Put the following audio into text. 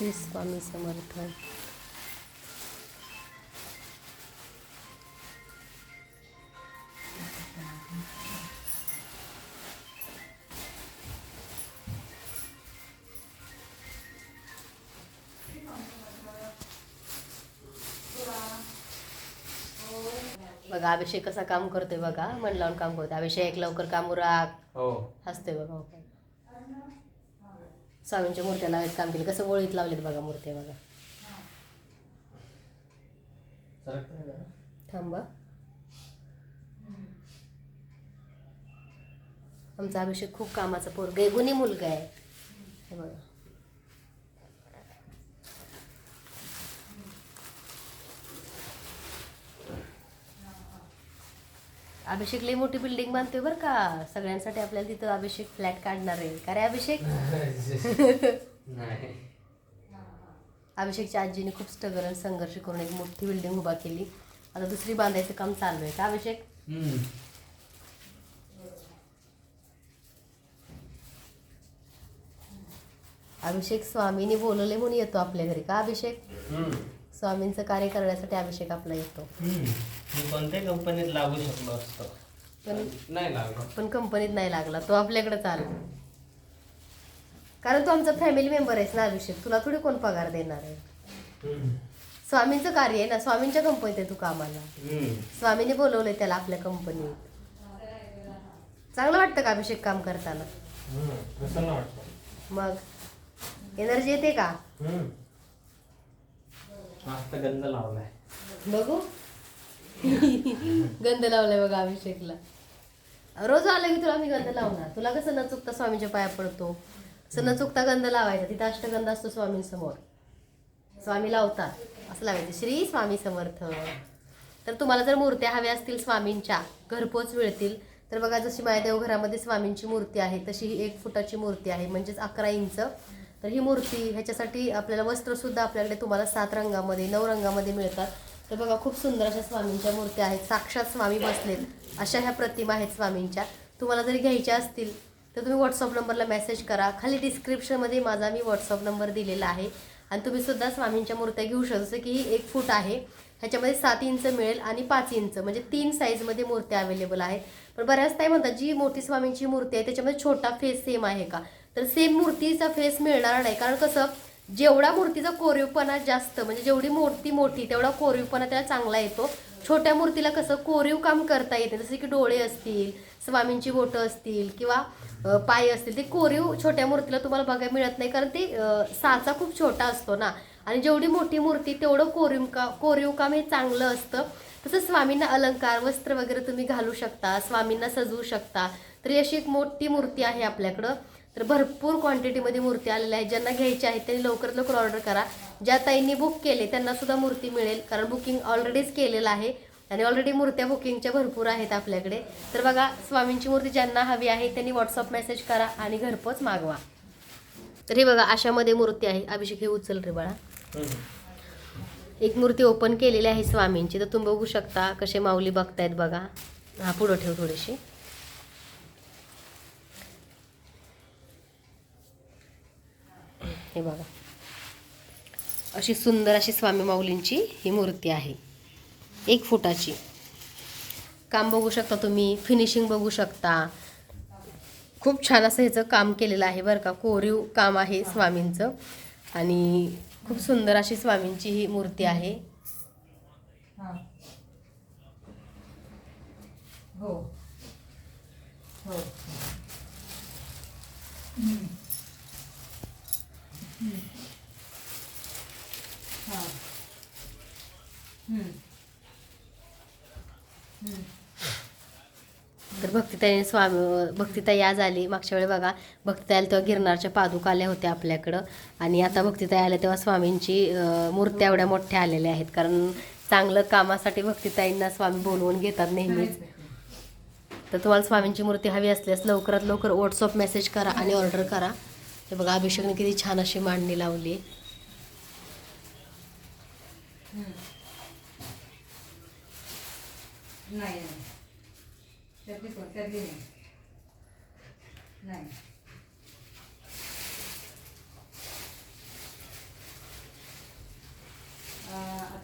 श्री स्वामी समर्थ बघा अभिषेक कसा काम करतोय बघा. मन लावून काम करतोय. अभिषेक लवकर काम हो. हसतोय बघा. स्वामींच्या मूर्त्या लावायचं काम केलं. कसं ओळीत लावलेत बघा मूर्त्या बघा. थांबा. आमचा अभिषेक खूप कामाचा पोरगा आहे. मुलगा आहे. हे बघा. अभिषेक लई मोठी बिल्डिंग बांधतोय बरं का. सगळ्यांसाठी आपल्याला तिथं अभिषेक फ्लॅट काढणार आहे. का रे अभिषेक? नाही अभिषेकच्या आजीने खूप स्ट्रगल आणि संघर्ष करून एक मोठी बिल्डिंग उभा केली. आता दुसरी बांधायचं काम चालू आहे. का अभिषेक. अभिषेक स्वामीने बोलवले म्हणून येतो आपल्या घरी. का अभिषेक. स्वामींचं कार्य करण्यासाठी अभिषेक आपला येतो. मी कोणत्याही कंपनीत लागू शकलो असतो. पण नाही लागलो. पण कंपनीत नाही लागला. तो आपल्याकडे आला कारण तू आमचा फॅमिली मेंबर आहेस ना अभिषेक. तुला थोडी कोण पगार देणार आहे? हम्म. स्वामींचं कार्य आहे ना. स्वामींच्या कंपनीत आहे तू कामाला. हम्म. स्वामीने बोलवलंय त्याला आपल्या कंपनीत चांगलं वाटतं का अभिषेक काम करताना? हम्म. प्रसन्न वाटतं. मग? एनर्जी येते का? हम्म. मस्त गंध लावलाय. बघू. गंध लावलाय बघा अभिषेकला. रोज आलं की तुला मी गंध लावणार. तुला कसं न चुकता स्वामीच्या पाया पडतो? असं न चुकता गंध लावायचा. तिथं अष्टगंध असतो स्वामींसमोर. स्वामी लावतात. असं लावायचं. श्री स्वामी समर्थ. तर तुम्हाला जर मूर्त्या हव्या असतील स्वामींच्या घरपोच मिळतील. तर बघा जशी माझ्या देवघरामध्ये स्वामींची मूर्ती आहे तशी ही एक फुटाची मूर्ती आहे. म्हणजेच अकरा इंच. तर ही मूर्ती ह्याच्यासाठी आपल्याला वस्त्रसुद्धा आपल्याकडे तुम्हाला सात रंगामध्ये नऊ रंगामध्ये मिळतात. तर बघा खूप सुंदर अशा स्वामींच्या मूर्त्या आहेत. साक्षात स्वामी बसलेत. अशा ह्या प्रतिमा आहेत स्वामींच्या. तुम्हाला जरी घ्यायच्या असतील तर तुम्ही व्हॉट्सअप नंबरला मेसेज करा. खाली डिस्क्रिप्शनमध्ये माझा मी व्हॉट्सअप नंबर दिलेला आहे. आणि तुम्ही सुद्धा स्वामींच्या मूर्त्या घेऊ शकता. जसं की ही एक फूट आहे. ह्याच्यामध्ये सात इंच मिळेल आणि पाच इंच म्हणजे तीन साईजमध्ये मूर्त्या अवेलेबल आहेत. पण बऱ्याच ताई म्हणतात जी मोठी स्वामींची मूर्ती आहे त्याच्यामध्ये छोटा फेस सेम आहे का? तर सेम मूर्तीचा फेस मिळणार नाही. कारण कसं जेवढा मूर्तीचा कोरीवपणा जास्त म्हणजे जेवढी मूर्ती मोठी तेवढा कोरीवपणा त्याला चांगला येतो. छोट्या मूर्तीला कसं कोरीव काम करता येते. जसे की डोळे असतील स्वामींची बोटं असतील किंवा पाय असतील ते कोरीव छोट्या मूर्तीला तुम्हाला बघायला मिळत नाही. कारण ते साचा खूप छोटा असतो ना. आणि जेवढी मोठी मूर्ती तेवढं कोरीव का कोरीव काम हे चांगलं असतं. तसं स्वामींना अलंकार वस्त्र वगैरे तुम्ही घालू शकता स्वामींना सजवू शकता. तर अशी एक मोठी मूर्ती आहे आपल्याकडं. तर भरपूर क्वांटिटीमध्ये मूर्ती आलेल्या आहेत. ज्यांना घ्यायच्या आहेत त्यांनी लवकरात लवकर ऑर्डर करा. ज्या ताईंनी बुक केले त्यांना सुद्धा मूर्ती मिळेल. कारण बुकिंग ऑलरेडीच केलेलं आहे. आणि ऑलरेडी मूर्त्या बुकिंगच्या भरपूर आहेत आपल्याकडे. तर बघा स्वामींची मूर्ती ज्यांना हवी आहे त्यांनी व्हॉट्सअप मेसेज करा आणि घरपोच मागवा. तर हे बघा अशामध्ये मूर्ती आहे. अभिषेक हे उचल रे बाळा. एक मूर्ती ओपन केलेली आहे स्वामींची. तर तुम्ही बघू शकता कसे माऊली बघतायत बघा. हा पुढं ठेव थोडीशी. हे बघा. अशी सुंदर अशी स्वामी माऊलींची ही मूर्ती आहे. एक फुटाची. काम बघू शकता तुम्ही फिनिशिंग बघू शकता. खूप छान असं ह्याचं काम केलेलं आहे बरं का कोरीव काम आहे स्वामींचं. आणि खूप सुंदर अशी स्वामींची ही मूर्ती आहे. हो हम्म. हम्म. हा हम्म. हम्म. तर भक्तिताईने स्वामी भक्तिताई आज आली. मागच्या वेळी बघा भक्तिताईला तेव्हा गिरनारच्या पादुका आल्या होत्या आपल्याकडं. आणि आता भक्तिताई आल्या तेव्हा स्वामींची मूर्त्या एवढ्या मोठ्या आलेल्या आहेत. कारण चांगलं कामासाठी भक्तिताईंना स्वामी बोलवून घेतात नेहमीच. तर तुम्हाला स्वामींची मूर्ती हवी असल्यास लवकरात लवकर व्हॉट्सअप मेसेज करा आणि ऑर्डर करा. हे बघा अभिषेकने किती छान अशी मांडणी लावली. नाही. त्यातली पण त्यातली नाही.